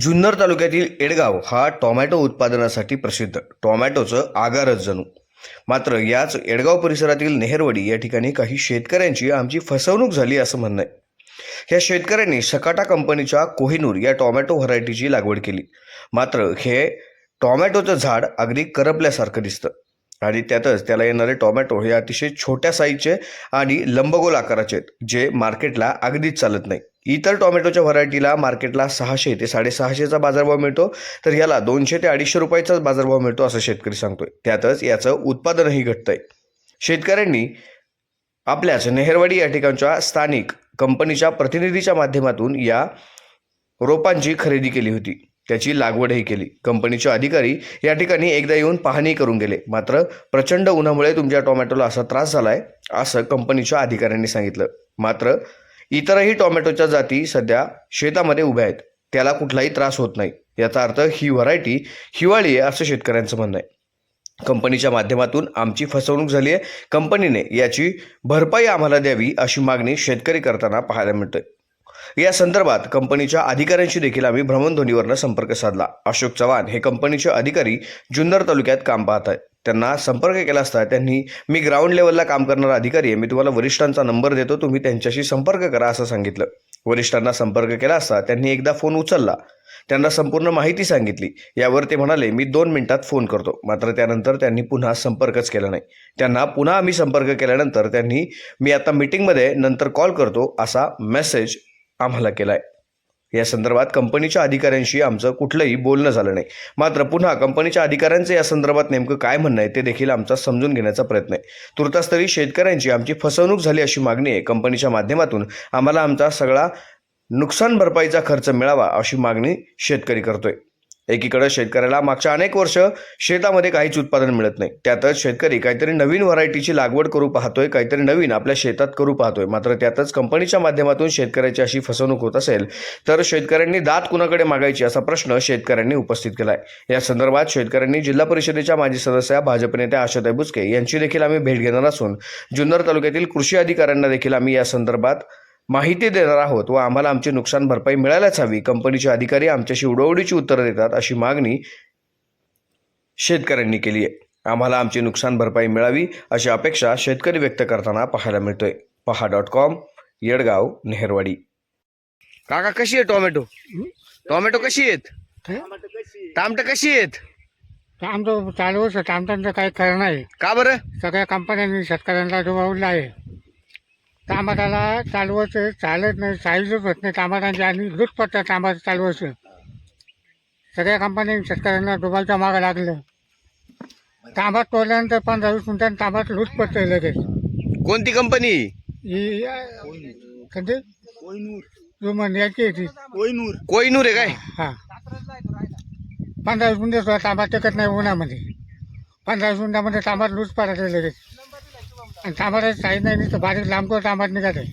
जुन्नर तालुक्यातील एडगाव हा टोमॅटो उत्पादनासाठी प्रसिद्ध. टोमॅटोचं आगारच जणू. मात्र याच एडगाव परिसरातील नेहरवडी या ठिकाणी काही शेतकऱ्यांची आमची फसवणूक झाली असं म्हणणं आहे. ह्या शेतकऱ्यांनी सकाटा कंपनीच्या कोहिनूर या टोमॅटो व्हरायटीची लागवड केली. मात्र हे टोमॅटोचं झाड अगदी करपल्यासारखं दिसतं. आणि त्यातच त्याला येणारे टोमॅटो हे अतिशय छोट्या साईजचे आणि लंबगोल आकाराचे आहेत जे मार्केटला अगदीच चालत नाही. इतर टोमॅटोच्या व्हरायटीला मार्केटला सहाशे ते साडेसहाशेचा बाजारभाव मिळतो. तर याला दोनशे ते अडीचशे रुपयाचाच बाजारभाव मिळतो असं शेतकरी सांगतोय. त्यातच याचं उत्पादनही घटतंय. शेतकऱ्यांनी आपल्याच नेहरवाडी या ठिकाणच्या स्थानिक कंपनीच्या प्रतिनिधीच्या माध्यमातून या रोपांची खरेदी केली होती. त्याची लागवडही केली. कंपनीचे अधिकारी या ठिकाणी एकदा येऊन पाहणी करून गेले. मात्र प्रचंड उन्हामुळे तुमच्या टोमॅटोला असा त्रास झाला आहे असं कंपनीच्या अधिकाऱ्यांनी सांगितलं. मात्र इतरही टोमॅटोच्या जाती सध्या शेतामध्ये उभ्या आहेत. त्याला कुठलाही त्रास होत नाही. याचा अर्थ ही व्हरायटी हिवाळी आहे असं शेतकऱ्यांचं म्हणणं आहे. कंपनीच्या माध्यमातून आमची फसवणूक झाली आहे. कंपनीने याची भरपाई आम्हाला द्यावी अशी मागणी शेतकरी करताना पाहायला मिळते या संदर्भात कंपनीच्या अधिकाऱ्यांशी देखील आम्ही भ्रमणध्वनीवरनं संपर्क साधला. अशोक चव्हाण हे कंपनीचे अधिकारी जुन्नर तालुक्यात काम पाहत आहेत. त्यांना संपर्क केला असता त्यांनी मी ग्राउंड लेवलला काम करणारा अधिकारी आहे मी तुम्हाला वरिष्ठांचा नंबर देतो तुम्ही त्यांच्याशी संपर्क करा असं सांगितलं. वरिष्ठांना संपर्क केला असता त्यांनी एकदा फोन उचलला. त्यांना संपूर्ण माहिती सांगितली. यावर ते म्हणाले मी दोन मिनिटात फोन करतो. मात्र त्यानंतर त्यांनी पुन्हा संपर्कच केला नाही. त्यांना पुन्हा आम्ही संपर्क केल्यानंतर त्यांनी मी आता मीटिंगमध्ये नंतर कॉल करतो असा मेसेज आम्हाला केला आहे या संदर्भात कंपनीच्या अधिकाऱ्यांशी आमचं कुठलंही बोलणं झालं नाही. मात्र पुन्हा कंपनीच्या अधिकाऱ्यांचं या संदर्भात नेमकं काय म्हणणं आहे ते देखील आमचा समजून घेण्याचा प्रयत्न आहे. तुर्तास तरी शेतकऱ्यांची आमची फसवणूक झाली अशी मागणी आहे. कंपनीच्या माध्यमातून आम्हाला आमचा सगळा नुकसान भरपाईचा खर्च मिळावा अशी मागणी शेतकरी करतोय. एकीकडे शेतकऱ्याला मागच्या अनेक वर्ष शेतामध्ये काहीच उत्पादन मिळत नाही. त्यातच शेतकरी काहीतरी नवीन व्हरायटीची लागवड करू पाहतोय काहीतरी नवीन आपल्या शेतात करू पाहतोय. मात्र त्यातच कंपनीच्या माध्यमातून शेतकऱ्याची अशी फसवणूक होत असेल तर शेतकऱ्यांनी दात कुणाकडे मागायची असा प्रश्न शेतकऱ्यांनी उपस्थित केलाय. या संदर्भात शेतकऱ्यांनी जिल्हा परिषदेच्या माजी सदस्या भाजप नेत्या आशाताई बुचके यांची देखील आम्ही भेट घेणार असून जुन्नर तालुक्यातील कृषी अधिकाऱ्यांना देखील आम्ही या संदर्भात माहिती देणार आहोत व आम्हाला आमची नुकसान भरपाई मिळायलाच हवी. कंपनीचे अधिकारी आमच्याशी उडवडीची उत्तरं देतात अशी मागणी शेतकऱ्यांनी केली आहे. आम्हाला आमची नुकसान भरपाई मिळावी अशी अपेक्षा शेतकरी व्यक्त करताना पाहायला मिळतोय. पहा डॉट कॉम येडगाव नेहरवाडी. काका कशी आहे टोमॅटो? टोमॅटो कशी आहेत? टामटं कशी आहेत? आमचं चालू वर्ष टामटांचं काही खरं नाही. का बरं? सगळ्या कंपन्यांनी शेतकऱ्यांना डोबावलं आहे टमाटाला चालू वर्ष चालत नाही साईजच होत नाही. टमाटांची आणि लूट पडतात टमाटा चालू वर्ष सगळ्या कंपन्यांनी शेतकऱ्यांना डोबायच्या मागं लागलं. तांबाट तोडल्यानंतर पंधरा वीस मिनिटांनी तांबाट लूट पडतंय लगेच. कोणती कंपनी ही कधी जुमन याची आहे ती. कोईनूर आहे काय? हां. पंधरा वीस मिनिटं तांबाट टेकत नाही उन्हामध्ये. पंधरा वीस मिनिटामध्ये तांबाट लूज पडायचं लगेच. आणि तांबाटाची साईज नाही नुसतं बारीक निघत आहे.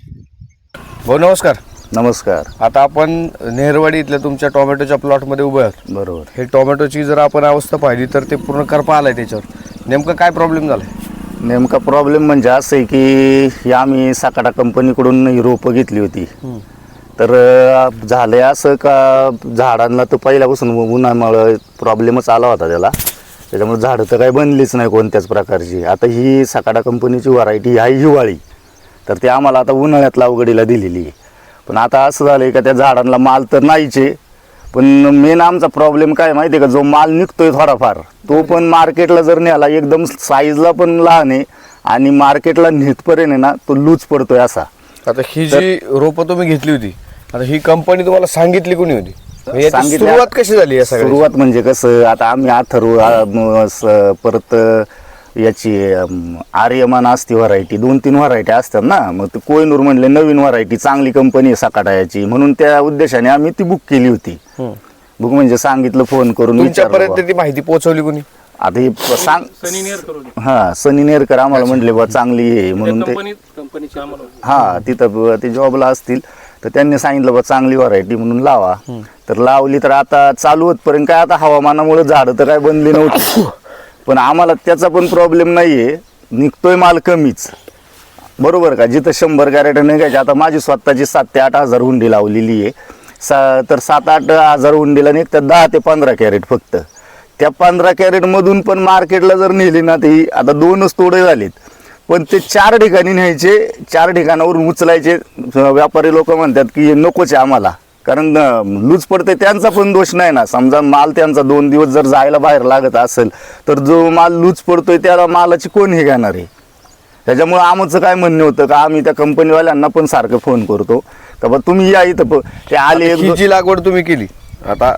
भाऊ नमस्कार. नमस्कार. आता आपण नेहरवाडी इथल्या तुमच्या टोमॅटोच्या प्लॉटमध्ये उभे आहोत. बरोबर. हे टोमॅटोची जर आपण अवस्था पाहिली तर ते पूर्ण करपा आलाय त्याच्यावर. नेमकं काय प्रॉब्लेम झालाय? नेमका प्रॉब्लेम म्हणजे असं आहे की ही आम्ही साकाटा कंपनीकडून ही रोपं घेतली होती. तर अं, झालंय असं का झाडांना तर पहिल्यापासून उन्हामुळं प्रॉब्लेमच आला होता त्याला. त्याच्यामुळे झाडं तर काही बनलीच नाही कोणत्याच प्रकारची. आता ही साकाटा कंपनीची व्हरायटी आहे हिवाळी. तर ती आम्हाला आता उन्हाळ्यात लावगडीला दिलेली आहे. पण आता असं झालं आहे का त्या झाडांना माल तर नाहीच पण मेन आमचा प्रॉब्लेम काय माहिती आहे का? जो माल निघतोय थोडाफार तो पण मार्केटला जर न्याला एकदम साईजला पण लहान आहे आणि मार्केटला नेतपर्यंत आहे ना तो लूज पडतोय असा. आता ही जी रोपं तुम्ही घेतली होती आता ही कंपनी तुम्हाला सांगितली कोणी होती? म्हणजे याची सांगितली- सुरुवात कशी झाली या सगळ्या सुरुवात म्हणजे कसं आता आम्ही अथर्व आ, म, स- परत अ, याची अम, आर्यमान असती व्हरायटी दोन तीन व्हरायटी असतात ना. मग ते कोयनूर म्हणले नवीन व्हरायटी चांगली कंपनी आहे सकाटा याची म्हणून त्या उद्देशाने आम्ही ती बुक केली होती. बुक म्हणजे सांगितलं फोन करून विचारलं तुमच्यापर्यंत बुवा. ती माहिती पोहोचवली कोणी? आता हे प- सांग हा सनी नेरकर आम्हाला म्हटले बा चांगली आहे. म्हणून ते हा तिथं ब- ते जॉबला असतील. तर त्यांनी सांगितलं बा चांगली व्हरायटी म्हणून लावा. तर लावली तर आता चालू होतपर्यंत काय आता हवामानामुळे झाडं तर काय बनली नव्हती. पण आम्हाला त्याचा पण प्रॉब्लेम नाहीये. निघतोय माल कमीच. बरोबर का? जिथं शंभर कॅरेट निघायचे आता माझी स्वतःची सात ते आठ हजार हुंडी लावलेली आहे. सा तर सात आठ हजार हुंडीला निघतात दहा ते पंधरा कॅरेट फक्त. त्या पंधरा कॅरेटमधून पण मार्केटला जर नेली ना ती आता दोनच तोडे झालेत. पण ते चार ठिकाणी न्यायचे चार ठिकाणावरून उचलायचे. व्यापारी लोक म्हणतात की नकोच आहे आम्हाला. कारण लूज पडते त्यांचा पण दोष नाही ना. समजा माल त्यांचा दोन दिवस जर जायला बाहेर लागत असेल तर जो माल लूज पडतोय त्याला मालाची कोण हे घेणार आहे? त्याच्यामुळे आमचं काय म्हणणं होतं का आम्ही त्या कंपनीवाल्यांना पण सारखं फोन करतो. का बा तुम्ही या इथं ते आले जी लागवड तुम्ही केली आता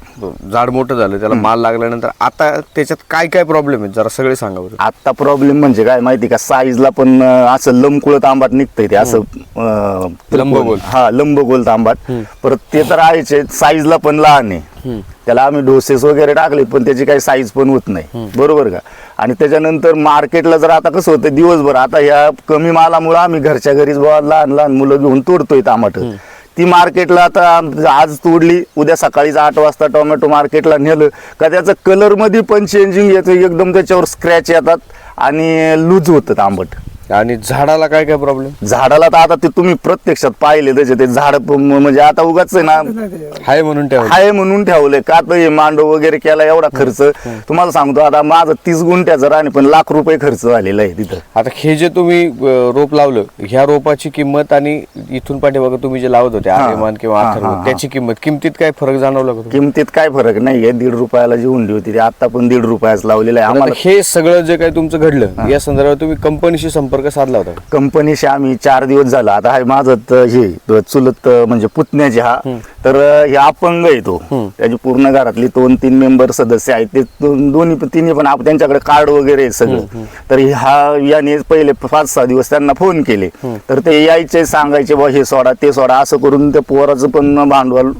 झाड मोठं झालं त्याला माल लागल्यानंतर आता त्याच्यात काय काय प्रॉब्लेम आहेत? जरा सगळे सांगा बरं. आता प्रॉब्लेम म्हणजे काय माहिती का? साईजला पण असं लंबकुळत आंबाट निघतंय ते असं लंबगोल. हा लंबगोल आंबाट परत ते तर आहेच साईजला पण लहान आहे. त्याला आम्ही डोसेस वगैरे टाकले पण त्याची काही साईज पण होत नाही. बरोबर का? आणि त्याच्यानंतर मार्केटला जर आता कसं होतं दिवसभर आता ह्या कमी मालामुळे आम्ही घरच्या घरीच बुवा लहान लहान मुलं घेऊन तोडतोय टमाट ती मार्केटला आता आज तोडली उद्या सकाळीच आठ वाजता टोमॅटो मार्केटला नेलं. का त्याचं कलरमध्ये पण चेंजिंग येतं एकदम त्याच्यावर स्क्रॅच येतात आणि लूज होतं तांबट आणि झाडाला काय काय प्रॉब्लेम झाडाला तर आता ते तुम्ही प्रत्यक्षात पाहिले त्याचे ते झाड प- म्हणजे आता उगाच आहे ना. हाय म्हणून ठेवा हाय म्हणून ठेवलंय का तर हे मांडव वगैरे केला एवढा खर्च? तुम्हाला सांगतो आता माझं तीस गुंठ्याचं राणी पण लाख रुपये खर्च झालेला आहे तिथं. आता हे जे तुम्ही अं, रोप लावलं ह्या रोपाची किंमत आणि इथून पाठीमागं तुम्ही जे लावत होते आर्यमान किंवा हा, अथर्व हा, हा. त्याची किंमत किमतीत काय फरक जाणवला का तुम्हाला? किमतीत काय फरक नाहीये दीड रुपयाला जी हुंडी होती ती आता पण दीड रुपयाच लावलेलं आहे. आता आम्हाला हे सगळं जे काही तुमचं घडलं या संदर्भात तुम्ही कंपनीशी संपर्क साधला होता? कंपनीशी आम्ही चार दिवस झाला. आता हाय माझं त- हे चुलत म्हणजे पुतण्याचे हा. तर हे अपंग आहे तो. त्याची पूर्ण घरातली दोन तीन मेंबर सदस्य आहेत. ते दोन- दोन्ही तिन्ही पण त्यांच्याकडे कार्ड वगैरे आहे सगळं. तर हा याने पहिले पाच सहा दिवस त्यांना फोन केले. तर ते यायचे सांगायचे बा हे सोडा ते सोडा असं करून त्या पोराचं पण भांडवल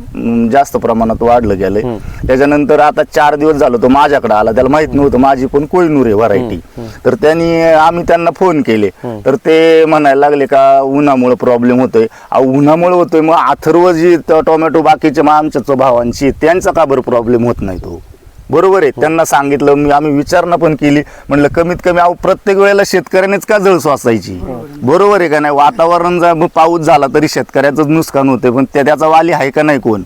जास्त प्रमाणात वाढलं गेलंय. त्याच्यानंतर आता चार दिवस झालं तो माझ्याकडे आला. त्याला माहीत नव्हतं माझी पण कोयनूर आहे व्हरायटी. तर त्यांनी आम्ही त्यांना फोन केले. तर ते म्हणायला लागले का उन्हामुळे प्रॉब्लेम होतोय. उन्हामुळे होतोय मग अथर्व जी त- टोमॅटो बाकीचे मग आमच्या भावांची त्यांचा का बरं प्रॉब्लेम होत नाही तो? बरोबर आहे त्यांना सांगितलं मी आम्ही विचारणा पण केली. म्हणलं कमीत कमी अहो प्रत्येक वेळेला शेतकऱ्यानेच का जळ सोसायची? बरोबर आहे का नाही? वातावरण जर पाऊस झाला तरी शेतकऱ्याचं नुकसान होते पण त्या त्याचा वाली आहे का नाही कोण?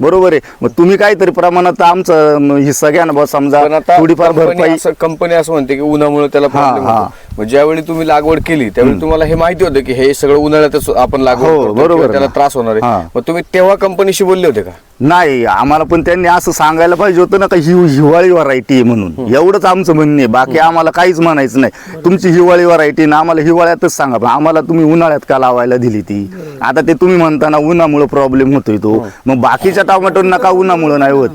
बरोबर आहे. मग तुम्ही काहीतरी प्रमाणात आमचं हे सगळ्यांना बा समजा थोडीफार कंपनी भरपाई असं कंपनी असं म्हणते की उन्हामुळे त्याला मग ज्यावेळी तुम्ही लागवड केली त्यावेळी तुम्हाला हे माहिती होतं की हे सगळं उन्हाळ्यातच आपण लागवड हो, बरोबर त्याला ना. त्रास होणार. आहे. मग तुम्ही तेव्हा कंपनीशी बोलले होते का? नाही आम्हाला पण त्यांनी असं सांगायला पाहिजे होतं ना का ही हिवाळी व्हरायटी आहे म्हणून. एवढंच आमचं म्हणणं बाकी आम्हाला काहीच म्हणायचं नाही. तुमची हिवाळी व्हरायटी ना आम्हाला हिवाळ्यातच सांगा. पण आम्हाला तुम्ही उन्हाळ्यात का लावायला दिली ती? आता ते तुम्ही म्हणता ना उन्हामुळे प्रॉब्लेम होतोय तो. मग बाकीच्या टोमॅटोंना का उन्हामुळे नाही होत?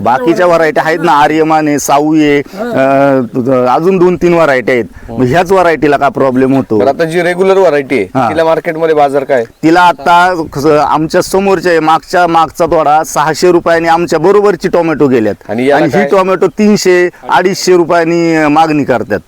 बाकीच्या व्हरायटी आहेत ना आर्यमान आहे साऊ आहे अं, तुझं अजून दोन तीन व्हरायटी आहेत. मग ह्याच व्हरायटीला का प्रॉब्लेम होतो? आता जी रेग्युलर व्हरायटी आहे. तिला मार्केटमध्ये बाजार काय? तिला आता आमच्या समोरच्या मागच्या मागचा तोडा सहाशे रुपयांनी आमच्या बरोबरची टोमॅटो गेल्यात. आणि याला ही काय? टोमॅटो तीनशे अडीचशे रुपयांनी मागणी करतात.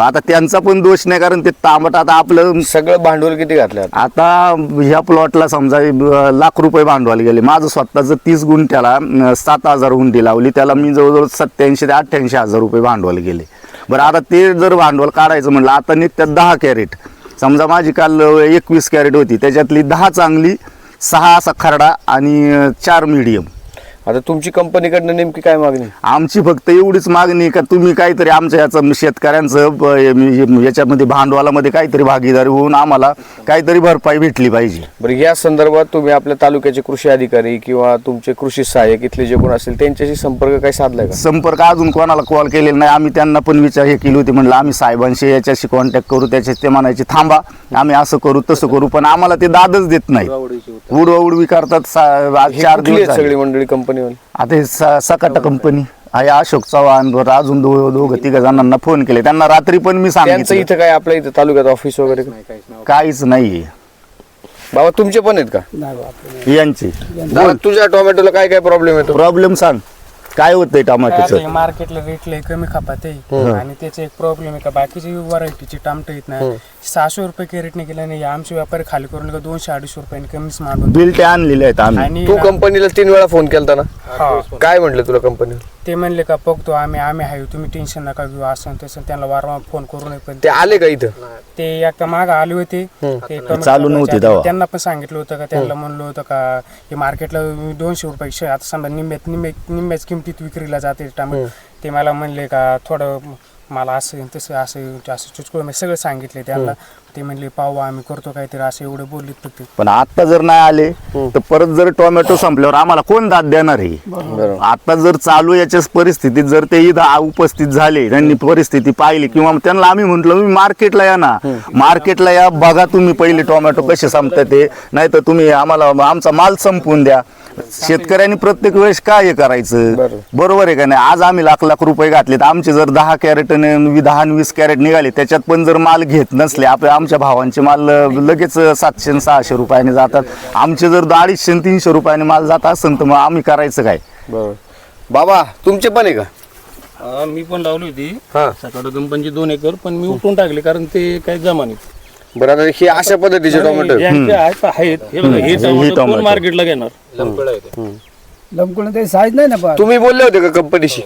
आता त्यांचा पण दोष नाही कारण ते तांबट आता आपलं सगळं भांडवल किती घातलं आता? आता ह्या प्लॉटला समजा अं, लाख रुपये भांडवल गेले. माझं स्वतःचं तीस गुंठ्याला अं, सात हजार हुंडी लावली. त्याला मी जवळजवळ सत्याऐंशी ते अठ्ठ्याऐंशी हजार रुपये भांडवल गेले. बरं आता ते जर भांडवल काढायचं म्हणलं आता निघतात दहा कॅरेट. समजा माझी काल एकवीस कॅरेट होती. त्याच्यातली दहा चांगली सहा असा खरडा आणि चार मीडियम. आता तुमची कंपनीकडनं नेमकी काय मागणी? आमची फक्त एवढीच मागणी का तुम्ही काहीतरी आमच्या याचं शेतकऱ्यांचं याच्यामध्ये भांडवलामध्ये काहीतरी भागीदारी होऊन आम्हाला काहीतरी भरपाई भेटली पाहिजे. बरं या संदर्भात तुम्ही आपल्या तालुक्याचे कृषी अधिकारी किंवा तुमचे कृषी सहाय्यक इथले जे कोण असतील त्यांच्याशी संपर्क काही साधलाय का? संपर्क अजून कोणाला कॉल केलेला नाही. आम्ही त्यांना पण विचार हे केली होती म्हणलं आम्ही साहेबांशी याच्याशी कॉन्टॅक्ट करू त्याच्या ते म्हणायचे थांबा आम्ही असं करू तसं करू. पण आम्हाला ते दादच देत नाही उडवाउडवी करतात सा- आज हे चार दिवस. सगळी मंडळी आता हे स- सकाटा कंपनी. आहे अशोक चव्हाण वर अजून दो दोघं तिघ जणांना फोन केले. त्यांना रात्री पण मी त्यांचं सांगितलं इथं काय आपल्या इथं तालुक्यात ऑफिस वगैरे? का? काहीच नाहीये. बाबा तुमचे पण आहेत का? यांचे. दादा, तुझ्या टोमॅटोला काय काय प्रॉब्लेम येतो? प्रॉब्लेम सांग. काय होतंय टमाट्याचं? मार्केटला रेट लय कमी खपात आहे. आणि त्याचा एक प्रॉब्लेम आहे का बाकीची व्हरायटीची टमाटो येत ना सहाशे रुपये कॅरेटने गेला नाही आमचे व्यापारी खाली करून का दोनशे अडीचशे रुपयाने कमीच मांडून बिल ते आणलेले आहेत आम्ही. आणि तू कंपनीला तीन वेळा फोन केलता ना? हा. काय म्हटलं तुला कंपनी ते म्हणले का बघतो आम्ही आम्ही आहे तुम्ही टेन्शन नका घेऊ असं तसं त्यांना वारंवार फोन करू नये पण ते आले का इथं ते एकदा माग आले होते ते चालू नव्हते. तेव्हा. त्यांना पण सांगितलं होतं का त्यांना म्हणलं होतं का हे मार्केटला दोनशे रुपये शे- आता समजा निम्म्यात निम्मे निम्म्याच किमतीत विक्रीला जाते टोमॅटो ते मला म्हणले का थोडं मला असं तसं असं असं चुचकुळ मी सगळं सांगितले त्यांना ते म्हणले पाहू आम्ही करतो काहीतरी असं एवढं बोलले फक्त. पण आता जर नाही आले तर परत जर टोमॅटो संपल्यावर आम्हाला कोण दाद देणार आहे? आता जर चालू याच्या परिस्थितीत जर ते इथं आ- उपस्थित झाले त्यांनी परिस्थिती पाहिली किंवा त्यांना आम्ही म्हंटल तुम्ही मार्केटला या ना. मार्केटला या बघा तुम्ही पहिले टोमॅटो कसे संपतात ते. नाही तर तुम्ही आम्हाला आमचा माल संपवून द्या. शेतकऱ्यांनी प्रत्येक वेळेस काय हे करायचं? बरोबर. आहे का नाही? आज आम्ही लाख लाख रुपये घातले तर आमचे जर दहा कॅरेट दहा आणि वीस कॅरेट निघाले त्याच्यात पण जर माल घेत नसले आपल्या आमच्या भावांचे माल लगेच सातशे आणि सहाशे रुपयाने जातात. आमचे जर अडीचशे आणि तीनशे रुपयाने माल जात असेल तर मग आम्ही करायचं काय? बरोबर बाबा तुमचे पण आहे का? मी पण लावली होती. हा. सकाळ कंपनीची दोन एकर पण मी उठून टाकले कारण ते काही जमा नाही बरं आता हे अशा पद्धतीचे टोमॅटो ज्यांचे आहेत आहेत. हे बघा, हे टोमॅटो कोण टोमॅटो. मार्केटला घेणार? लमकुण ते साईज नाही ना पण तुम्ही बोलले होते का कंपनीशी?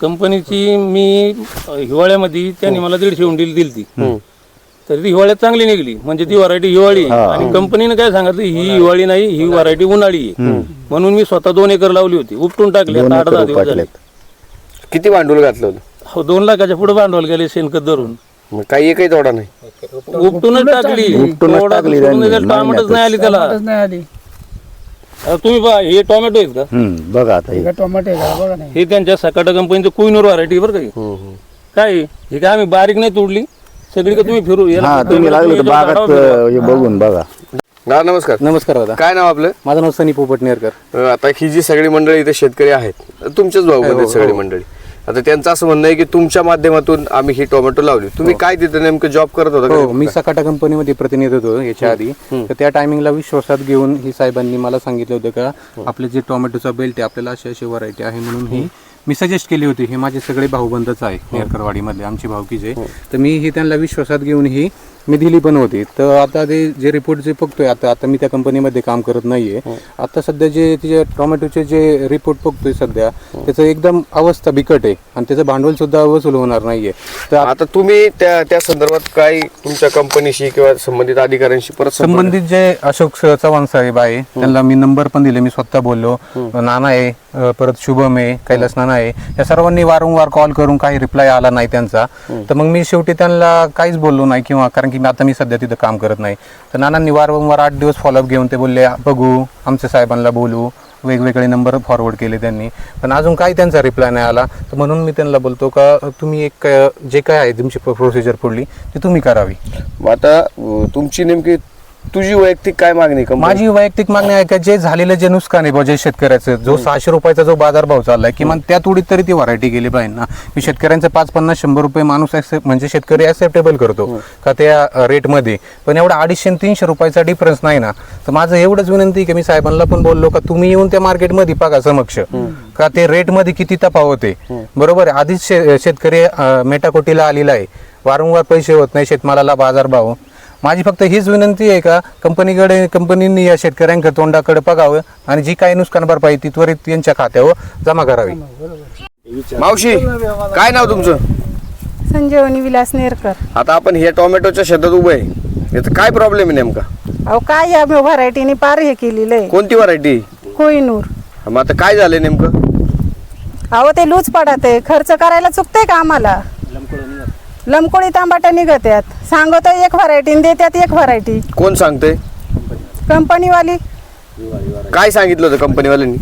कंपनीची मी अ, हिवाळ्यामध्ये त्यांनी मला दीडशे उंडील दिली ती तर ती हिवाळ्यात चांगली निघली. म्हणजे ती व्हरायटी हिवाळी. आहे. आणि कंपनीने काय सांगितलं ही हिवाळी नाही ही व्हरायटी उन्हाळी आहे. म्हणून मी स्वतः दोन एकर लावली होती. उपटून टाकली. आता आठ दहा दिवस झाले. किती भांडवल घातलं होतं? हो, दोन लाखाच्या पुढे भांडवल गेले शेणखत धरून. मग काही एकही तोडा नाही. उपटूनच टाकली. उपटूनच थोडा टाकली सोडून त्यांनी, दिलं, टोमॅटोच नाही आली त्याला. नाही आली. आता तुम्ही पहा हे टोमॅटो आहेत का? हम्म, बघा आता हे. टोमॅटो आहे का? बघा नाही हे त्यांच्या सकाटा कंपनीचं कुईनूर व्हरायटी बरं काही काय आहे? हे काय आम्ही बारीक नाही तोडली? सगळीकडे तुम्ही फिरू याला हा तुम्ही लागले तर बागात. अं, हे बघून बघा. नमस्कार. नमस्कार दादा. काय नाव आपलं? माझं नाव सनी पोपट नेरकर अं, आता ही जी सगळी मंडळी इथे शेतकरी आहेत तुमच्याच भाऊ हो, हो. सगळी मंडळी. आता त्यांचं असं म्हणणं आहे की तुमच्या माध्यमातून आम्ही ही टोमॅटो लावली. तुम्ही काय तिथे नेमकं जॉब करत होता हो का? मी सकाटा कंपनीमध्ये प्रतिनिधी होतो याच्या आधी. तर त्या टायमिंगला विश्वासात घेऊन ही साहेबांनी मला सांगितलं होतं का आपले जे टोमॅटोचा बेल्ट आहे आपल्याला अशी अशी व्हरायटी आहे म्हणून ही मी सजेस्ट केली होती हे माझे सगळे भाऊबंधच आहे नेरकरवाडीमधले आमची भावकीचे तर मी ही त्यांना विश्वासात घेऊन ही मी दिली पण होती. तर आता ते जे रिपोर्ट जे बघतोय आता आता मी त्या कंपनीमध्ये काम करत नाहीये. आता सध्या जे तिचे टोमॅटोचे जे रिपोर्ट बघतोय सध्या त्याचं एकदम अवस्था बिकट आहे आणि त्याचं भांडवल सुद्धा वसूल होणार नाहीये. तर आता तुम्ही त्या त्या संदर्भात काय तुमच्या कंपनीशी किंवा संबंधित अधिकाऱ्यांशी परत संबंधित जे अशोक चव्हाण साहेब आहे त्यांना मी नंबर पण दिले मी स्वतः बोललो. नाना आहे परत शुभम आहे कैलास नाना आहे या सर्वांनी वारंवार कॉल करून काही रिप्लाय आला नाही त्यांचा. तर मग मी शेवटी त्यांना काहीच बोललो नाही किंवा कारण की मी आता मी सध्या तिथं काम करत नाही. तर नानांनी वारंवार आठ दिवस फॉलोअप घेऊन ते बोलले बघू आमच्या साहेबांना बोलू. वेगवेगळे नंबर फॉरवर्ड केले त्यांनी. पण अजून काही त्यांचा रिप्लाय नाही आला. तर म्हणून मी त्यांना बोलतो का तुम्ही एक जे काय आहे तुमची प्रोसिजर पुढली ती तुम्ही करावी. आता तुमची नेमकी तुझी वैयक्तिक काय मागणी कंपनी? माझी वैयक्तिक मागणी आहे का जे झालेलं जे नुकसान आहे बुवा, जे शेतकऱ्याचं जो सहाशे रुपयाचा जो बाजारभाव चाललाय किमान त्या तुडीत तरी ती व्हरायटी गेली पाहिजे ना. मी शेतकऱ्यांचे पाच पन्नास शंभर रुपये माणूस म्हणजे शेतकरी ऍक्सेप्टेबल करतो का त्या रेटमध्ये पण एवढा अडीचशे तीनशे रुपयाचा डिफरन्स नाही ना. तर माझं एवढंच विनंती की मी साहेबांना पण बोललो का तुम्ही येऊन त्या मार्केटमध्ये बघा समक्ष. का ते रेटमध्ये किती तफावत बरोबर आहे. आधीच शेतकरी मेटाकोटीला आलेला आहे. वारंवार पैसे होत नाही शेतमालाला बाजारभाव. माझी फक्त हीच विनंती आहे का कंपनीकडे कंपनीने या शेतकऱ्यांकडे तोंडाकडे बघावं आणि जी काही नुकसान भरपाई ती त्वरित यांच्या खात्यावर जमा करावी. मावशी काय नाव तुमचं? संजीवनी विलास नेरकर. आता आपण हे टोमॅटोच्या शेतात उभं आहे. याचा काय प्रॉब्लेम आहे नेमका? अहो काय या व्हरायटीने पार हे केलेलं आहे? कोणती व्हरायटी? कोहिनूर. मग आता काय झालंय नेमकं? अहो ते लूज पडत आहे. खर्च करायला चुकतंय का आम्हाला? लमकोळी तांबाटा निघत आहेत सांगतो एक व्हरायटी देतात एक व्हरायटी कोण सांगतंय? कंपनीवाली. काय सांगितलं होतं कंपनीवाल्यांनी?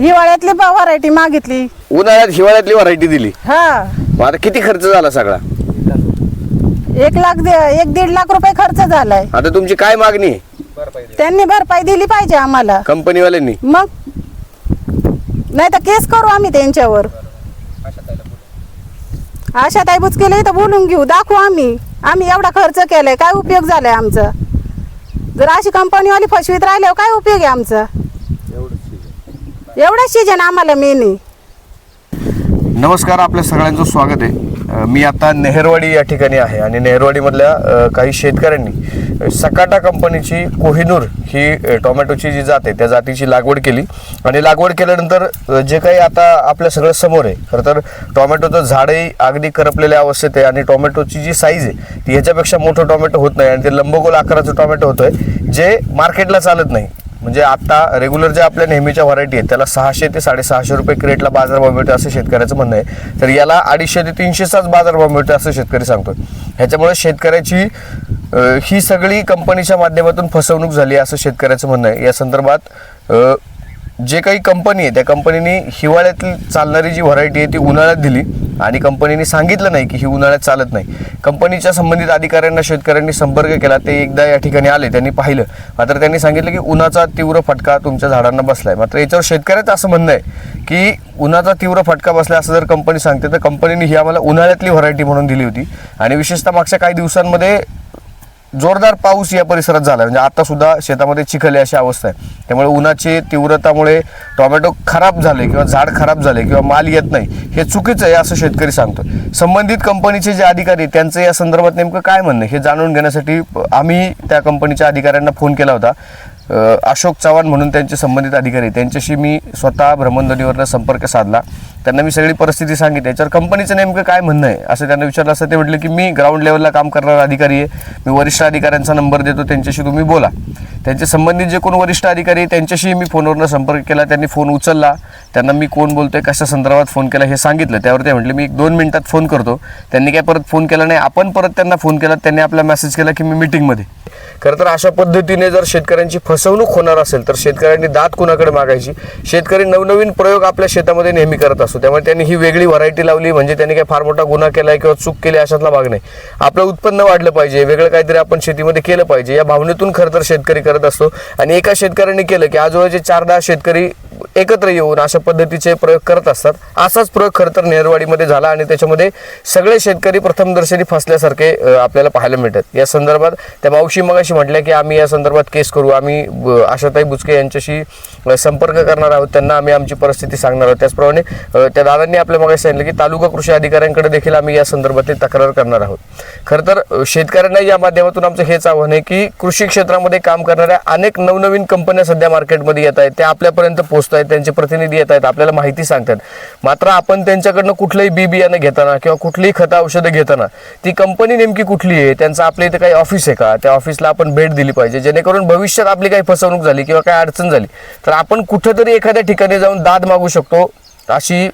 हिवाळ्यातली व्हरायटी मागितली. उन्हाळ्यात हिवाळ्यातली व्हरायटी दिली. हा. मग आता किती खर्च झाला सगळा? एक लाख दे- एक दीड लाख रुपये खर्च झालाय. आता तुमची काय मागणी आहे? त्यांनी भरपाई दिली पाहिजे आम्हाला. कंपनीवाल्यांनी? मग? नाही तर केस करू आम्ही त्यांच्यावर. अशा ताई बुचकेला तर बोलून घेऊ. दाखवू आम्ही. आम्ही एवढा खर्च केलाय. काय उपयोग झालाय आमचा? जर अशी कंपनीवाली फसवीत राहिल्यावर काय उपयोग आहे आमचा? एवढा सीजन. आम्हाला मेनी नमस्कार आपल्या सगळ्यांचं स्वागत आहे. मी आता नेहरवाडी या ठिकाणी आहे आणि नेहरवाडीमधल्या काही शेतकऱ्यांनी सकाटा कंपनीची कोहिनूर ही टोमॅटोची जी जात आहे त्या जातीची लागवड केली. आणि लागवड केल्यानंतर जे काही आता आपल्या सगळं समोर आहे खरं तर टोमॅटोचं झाडही अगदी करपलेल्या अवस्थेत आहे आणि टोमॅटोची जी साईज आहे ती ह्याच्यापेक्षा मोठं टोमॅटो होत नाही आणि ते लंबगोल आकाराचं टोमॅटो होतोय जे मार्केटला चालत नाही. म्हणजे आता रेग्युलर ज्या आपल्या नेहमीच्या व्हरायटी आहेत त्याला सहाशे ते साडेसहाशे रुपये क्रेटला बाजारभाव मिळतो असं शेतकऱ्याचं म्हणणं आहे. तर याला अडीचशे ते तीनशेचाच बाजारभाव मिळतो असं शेतकरी सांगतो ह्याच्यामुळे शेतकऱ्याची ही सगळी कंपनीच्या माध्यमातून फसवणूक झाली असं शेतकऱ्याचं म्हणणं आहे. या संदर्भात जे काही कंपनी आहे त्या कंपनीने हिवाळ्यातली चालणारी जी व्हरायटी आहे ती उन्हाळ्यात दिली आणि कंपनीने सांगितलं नाही की ही उन्हाळ्यात चालत नाही. कंपनीच्या संबंधित अधिकाऱ्यांना शेतकऱ्यांनी संपर्क केला. ते एकदा या ठिकाणी आले त्यांनी पाहिलं. मात्र त्यांनी सांगितलं की उन्हाचा तीव्र फटका तुमच्या झाडांना बसलाय. मात्र याच्यावर शेतकऱ्याचं असं म्हणणं आहे की उन्हाचा तीव्र फटका बसला असं जर कंपनी सांगते तर कंपनीने ही आम्हाला उन्हाळ्यातली व्हरायटी म्हणून दिली होती. आणि विशेषतः मागच्या काही दिवसांमध्ये जोरदार पाऊस या परिसरात झाला. म्हणजे आता सुद्धा शेतामध्ये चिखल आहे अशी अवस्था आहे. त्यामुळे उन्हाची तीव्रतामुळे टोमॅटो खराब झाले किंवा झाड खराब झाले किंवा माल येत नाही हे चुकीचं आहे असं शेतकरी सांगतो संबंधित कंपनीचे जे अधिकारी त्यांचं या संदर्भात नेमकं काय म्हणणं हे जाणून घेण्यासाठी आम्ही त्या कंपनीच्या अधिकाऱ्यांना फोन केला होता. अशोक चव्हाण म्हणून त्यांचे संबंधित अधिकारी त्यांच्याशी मी स्वतः भ्रमणध्वनीवरनं संपर्क साधला. त्यांना मी सगळी परिस्थिती सांगितली. याच्यावर कंपनीचं नेमकं काय म्हणणं आहे असं त्यांना विचारलं असं ते म्हटलं की मी ग्राउंड लेवलला काम करणारा अधिकारी आहे. मी वरिष्ठ अधिकाऱ्यांचा नंबर देतो. त्यांच्याशी तुम्ही बोला. त्यांचे संबंधित जे कोण वरिष्ठ अधिकारी आहे, त्यांच्याशी मी फोनवरनं संपर्क केला. त्यांनी फोन उचलला. त्यांना मी कोण बोलतोय कशा संदर्भात फोन केला हे सांगितलं. त्यावर ते म्हटले मी एक दोन मिनिटात फोन करतो. त्यांनी काय परत फोन केला नाही. आपण परत त्यांना फोन केला. त्यांनी आपला मेसेज केला की मी मीटिंगमध्ये खरं तर अशा पद्धतीने जर शेतकऱ्यांची फसवणूक होणार असेल तर शेतकऱ्यांनी दात कुणाकडे मागायची? शेतकरी नवनवीन प्रयोग आपल्या शेतामध्ये नेहमी करत असतो. त्यामुळे त्यांनी ही वेगळी व्हरायटी लावली म्हणजे त्यांनी काही फार मोठा गुन्हा केलाय किंवा चूक केली अशातला भाग नाही. आपलं उत्पन्न वाढलं पाहिजे वेगळं काहीतरी आपण शेतीमध्ये केलं पाहिजे. या भावनेतून खरं तर शेतकरी करत असतो. आणि एका शेतकऱ्यांनी केलं की आजूबाजूचे चार दहा शेतकरी एकत्र येऊन अशा पद्धतीचे प्रयोग करत असतात. असाच प्रयोग खरं तर नेरवाडीमध्ये झाला आणि त्याच्यामध्ये सगळे शेतकरी प्रथमदर्शनी फसल्यासारखे आपल्याला पाहायला मिळतात. या संदर्भात त्या मावशी मगाशी म्हटल्या की आम्ही या संदर्भात केस करू. आम्ही ब- आशाताई बुचके यांच्याशी संपर्क करणार आहोत. त्यांना आम्ही आमची परिस्थिती सांगणार आहोत. त्याचप्रमाणे त्या दादांनी आपल्या मगाशी सांगितलं की तालुका कृषी अधिकाऱ्यांकडे देखील आम्ही या संदर्भातली तक्रार करणार आहोत. खरं तर शेतकऱ्यांना या माध्यमातून आमचं हेच आव्हान आहे की कृषी क्षेत्रामध्ये काम करणाऱ्या अनेक नवनवीन कंपन्या सध्या मार्केटमध्ये येत आहेत. त्या आपल्यापर्यंत पोहोचत आहेत त्यांचे प्रतिनिधी येत आहेत आपल्याला माहिती सांगतात. मात्र आपण त्यांच्याकडनं कुठलंही बी बियाणं घेताना किंवा कुठलीही खतं औषधं घेताना ती कंपनी नेमकी कुठली आहे त्यांचं आपल्या इथे काही ऑफिस आहे का? त्या ऑफिसला आपण भेट दिली पाहिजे. जेणेकरून भविष्यात आपली काही फसवणूक झाली किंवा काही अडचण झाली तर आपण कुठंतरी एखाद्या ठिकाणी जाऊन दाद मागू शकतो अशी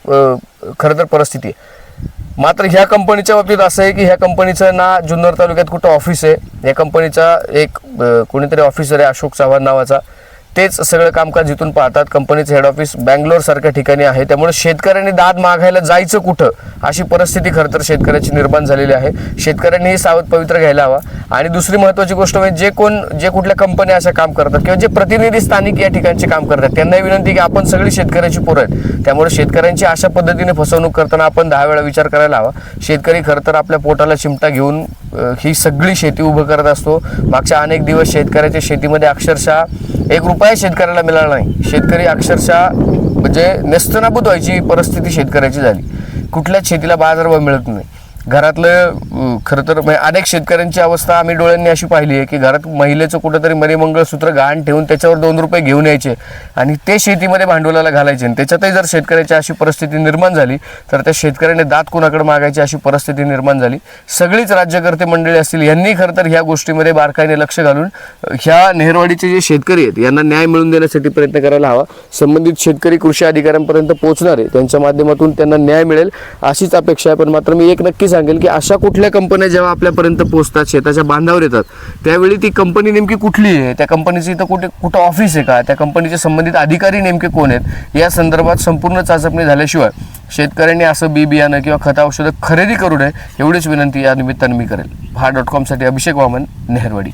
खरं तर परिस्थिती आहे. मात्र ह्या कंपनीच्या बाबतीत असं आहे की ह्या कंपनीचं ना जुन्नर तालुक्यात कुठं ऑफिस आहे या कंपनीचा एक कोणीतरी ऑफिसर आहे अशोक चव्हाण नावाचा. तेच सगळं कामकाज इथून पाहतात. कंपनीचं हेड ऑफिस बँगलोर सारख्या ठिकाणी आहे. त्यामुळे शेतकऱ्यांनी दाद मागायला जायचं कुठं? अशी परिस्थिती खरं तर शेतकऱ्याची निर्माण झालेली आहे. शेतकऱ्यांनीही सावध पवित्र घ्यायला हवा. आणि दुसरी महत्त्वाची गोष्ट म्हणजे जे कोण जे कुठल्या कंपन्या अशा काम करतात किंवा जे प्रतिनिधी स्थानिक या ठिकाणचे काम करतात त्यांनाही विनंती की आपण सगळी शेतकऱ्याची पोरं आहेत. त्यामुळे शेतकऱ्यांची अशा पद्धतीने फसवणूक करताना आपण दहा वेळा विचार करायला हवा. शेतकरी खरं तर आपल्या पोटाला चिमटा घेऊन ही सगळी शेती उभं करत असतो. मागच्या अनेक दिवस शेतकऱ्याच्या शेतीमध्ये अक्षरशः एक रुपया शेतकऱ्याला मिळाला नाही. शेतकरी अक्षरशः म्हणजे नेस्तनाबूत व्हायची परिस्थिती शेतकऱ्याची झाली. कुठल्याच शेतीला बाजारभाव मिळत नाही. घरातलं अं, खरं तर म्हणजे अनेक शेतकऱ्यांची अवस्था आम्ही डोळ्यांनी अशी पाहिली आहे की घरात महिलेचं कुठंतरी मरीमंगळसूत्र गहाण ठेवून त्याच्यावर दोन रुपये घेऊन यायचे आणि ते शेतीमध्ये भांडवलाला घालायचे. आणि त्याच्यातही जर शेतकऱ्याची अशी परिस्थिती निर्माण झाली तर त्या शेतकऱ्याने दात कुणाकडे मागायची अशी परिस्थिती निर्माण झाली. सगळीच राज्यकर्ते मंडळी असतील यांनी खरं तर ह्या गोष्टीमध्ये बारकाईने लक्ष घालून ह्या नेहरवाडीचे जे शेतकरी आहेत यांना न्याय मिळवून देण्यासाठी प्रयत्न करायला हवा. संबंधित शेतकरी कृषी अधिकाऱ्यांपर्यंत पोहोचणार आहे. त्यांच्या माध्यमातून त्यांना न्याय मिळेल अशीच अपेक्षा आहे पण मात्र मी एक नक्की सांगेल की अशा कुठल्या कंपन्या जेव्हा आपल्यापर्यंत पोहोचतात शेताच्या बांधावर येतात त्यावेळी ती कंपनी नेमकी कुठली आहे? त्या कंपनीची इथं कुठे कुठं ऑफिस आहे का? त्या कंपनीचे संबंधित अधिकारी नेमके कोण आहेत? या संदर्भात संपूर्ण चाचपणी झाल्याशिवाय शेतकऱ्यांनी असं बी बियाणं किंवा खत औषधं खरेदी करू नये एवढीच विनंती या निमित्तानं मी करेल. हा डॉट कॉमसाठी अभिषेक वामन नेहरवाडी.